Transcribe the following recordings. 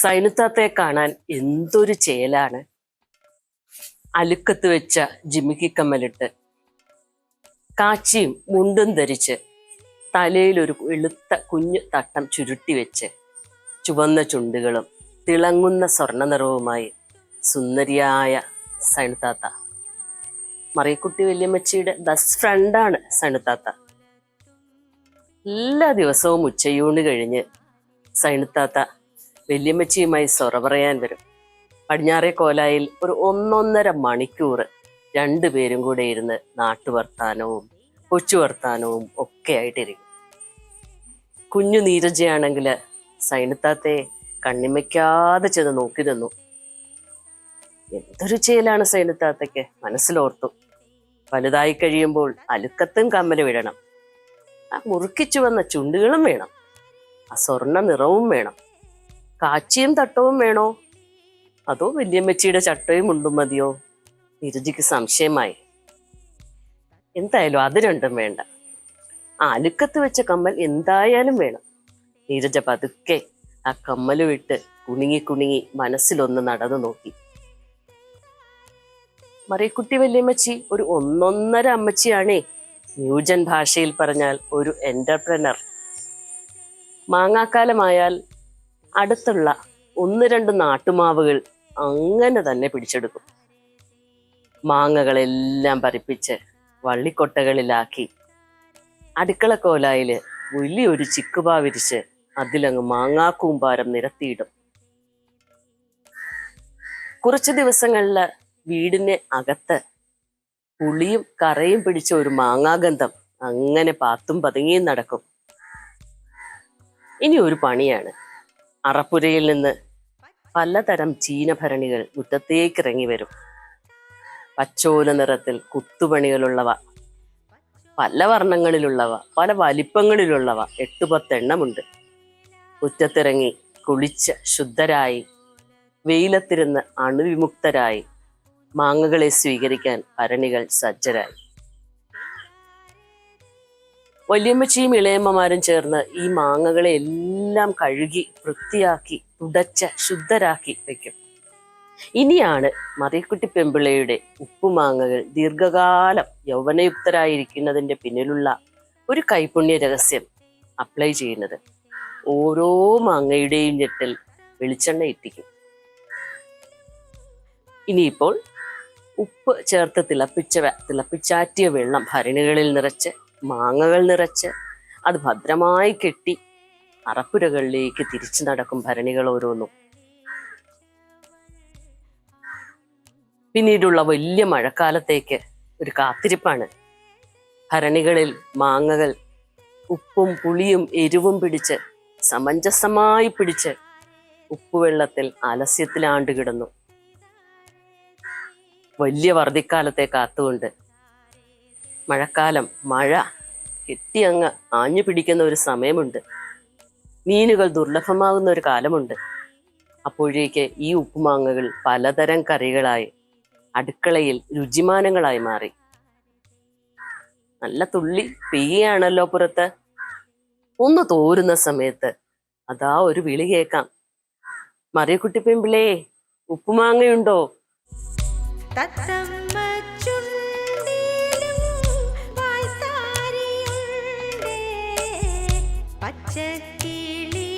സൈനുത്താത്തെ കാണാൻ എന്തൊരു ചേലാണ്. അലുക്കത്ത് വെച്ച ജിമിക്കിക്കമ്മലിട്ട് കാച്ചിയും മുണ്ടും ധരിച്ച് തലയിലൊരു വെളുത്ത കുഞ്ഞു തട്ടം ചുരുട്ടി വെച്ച് ചുവന്ന ചുണ്ടുകളും തിളങ്ങുന്ന സ്വർണ നിറവുമായി സുന്ദരിയായ സൈനുത്താത്ത. മറിയക്കുട്ടി വല്യമ്മച്ചിയുടെ ബെസ്റ്റ് ഫ്രണ്ടാണ് സൈനുത്താത്ത. എല്ലാ ദിവസവും ഉച്ചയൂണ് കഴിഞ്ഞ് സൈനുത്താത്ത വല്യമ്മച്ചിയുമായി സൊറ പറയാൻ വരും. പടിഞ്ഞാറേ കോലായിൽ ഒരു ഒന്നൊന്നര മണിക്കൂർ രണ്ടുപേരും കൂടെ ഇരുന്ന് നാട്ടുവർത്താനവും കൊച്ചു വർത്താനവും ഒക്കെ ആയിട്ടിരിക്കും. കുഞ്ഞു നീരജയാണെങ്കിൽ സൈനത്താത്തെ കണ്ണിമയ്ക്കാതെ ചെന്ന് നോക്കി നിന്നു. എന്തൊരു ചേലാണ് സൈനത്താത്തയ്ക്ക്? മനസ്സിലോർത്തു. വലുതായി കഴിയുമ്പോൾ അലുക്കത്തും കമ്മൽ വിടണം. ആ മുറുക്കിച്ചു വന്ന ചുണ്ടുകളും വേണം. ആ സ്വർണ നിറവും വേണം. കാച്ചിയും തട്ടവും വേണോ? അതോ വല്യമ്മച്ചിയുടെ ചട്ടയും ഉണ്ടും മതിയോ? നിരുചിക്ക് സംശയമായി. എന്തായാലും അത് രണ്ടും വേണ്ട. ആ അലുക്കത്ത് വെച്ച കമ്മൽ എന്തായാലും വേണം. നീരജ പതുക്കെ ആ കമ്മൽ വിട്ട് കുണുങ്ങി കുണുങ്ങി മനസ്സിലൊന്ന് നടന്നു നോക്കി. മറിയക്കുട്ടി വല്യമ്മച്ചി ഒരു ഒന്നൊന്നര അമ്മച്ചിയാണേ ന്യൂജൻ ഭാഷയിൽ പറഞ്ഞാൽ ഒരു എന്റർപ്രനർ മാങ്ങാക്കാലമായാൽ അടുത്തുള്ള ഒന്ന് രണ്ട് നാട്ടുമാവുകൾ അങ്ങനെ തന്നെ പിടിച്ചെടുക്കും. മാങ്ങകളെല്ലാം പറിപ്പിച്ച് വള്ളിക്കൊട്ടകളിലാക്കി അടുക്കളക്കോലായിൽ വലിയൊരു ചിക്കുപാ വിരിച്ച് അതിലങ്ങ് മാങ്ങാക്കൂമ്പാരം നിരത്തിയിടും. കുറച്ച് ദിവസങ്ങളിൽ വീടിന് അകത്ത് പുളിയും കറയും പിടിച്ച ഒരു മാങ്ങാഗന്ധം അങ്ങനെ പാത്തും പതുങ്ങിയും നടക്കും. ഇനി ഒരു പണിയാണ്. അറപ്പുരയിൽ നിന്ന് പലതരം ചീനഭരണികൾ മുറ്റത്തേക്ക് ഇറങ്ങി വരും. പച്ചോല നിറത്തിൽ കുത്തുപണികളുള്ളവ പല വർണങ്ങളിലുള്ളവ പല വലിപ്പങ്ങളിലുള്ളവ എട്ട് പത്തെണ്ണമുണ്ട് മുറ്റത്തിറങ്ങി കുളിച്ച് ശുദ്ധരായി വെയിലത്തിരുന്ന് അണുവിമുക്തരായി മാങ്ങകളെ സ്വീകരിക്കാൻ ഭരണികൾ സജ്ജരായി. വല്യമ്മച്ചിയും ഇളയമ്മമാരും ചേർന്ന് ഈ മാങ്ങകളെ എല്ലാം കഴുകി വൃത്തിയാക്കി ഉടച്ച് ശുദ്ധരാക്കി വെക്കും. ഇനിയാണ് മറിയക്കുട്ടി പെമ്പിളയുടെ ഉപ്പുമാങ്ങകൾ ദീർഘകാലം യൗവനയുക്തരായിരിക്കുന്നതിന്റെ പിന്നിലുള്ള ഒരു കൈപുണ്യ രഹസ്യം അപ്ലൈ ചെയ്യുന്നത്. ഓരോ മാങ്ങയുടെയും ഞെട്ടിൽ വെളിച്ചെണ്ണ ഇട്ടിക്കും ഇനിയിപ്പോൾ ഉപ്പ് ചേർത്ത് തിളപ്പിച്ച തിളപ്പിച്ചാറ്റിയ വെള്ളം ഭരണികളിൽ നിറച്ച് മാങ്ങകൾ നിറച്ച് അത് ഭദ്രമായി കെട്ടി അറപ്പുരകളിലേക്ക് തിരിച്ചു നടക്കും ഭരണികൾ ഓരോന്നും. പിന്നീടുള്ള വലിയ മഴക്കാലത്തേക്ക് ഒരു കാത്തിരിപ്പാണ്. ഭരണികളിൽ മാങ്ങകൾ ഉപ്പും പുളിയും എരിവും പിടിച്ച് സമഞ്ജസമായി പിടിച്ച് ഉപ്പുവെള്ളത്തിൽ അലസ്യത്തിലാണ്ട് കിടന്നു. വലിയ വർദ്ധിക്കാലത്തെ കാത്തുകൊണ്ട് മഴക്കാലം മഴ കെട്ടി അങ്ങ് ആഞ്ഞു പിടിക്കുന്ന ഒരു സമയമുണ്ട്. മീനുകൾ ദുർലഭമാകുന്ന ഒരു കാലമുണ്ട്. അപ്പോഴേക്ക് ഈ ഉപ്പുമാങ്ങകൾ പലതരം കറികളായി അടുക്കളയിൽ രുചിമാനങ്ങളായി മാറി. നല്ല തുള്ളി പെയ്യാണല്ലോ പുറത്ത്. ഒന്ന് തോരുന്ന സമയത്ത് അതാ ഒരു വിളി കേൾക്കാം. മറിയക്കുട്ടി പെമ്പിളേ ഉപ്പുമാങ്ങയുണ്ടോ? തത്തമ്മ പച്ചക്കിളി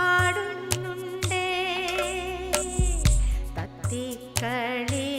ആടുന്നുണ്ടേ. തത്തിക്കളി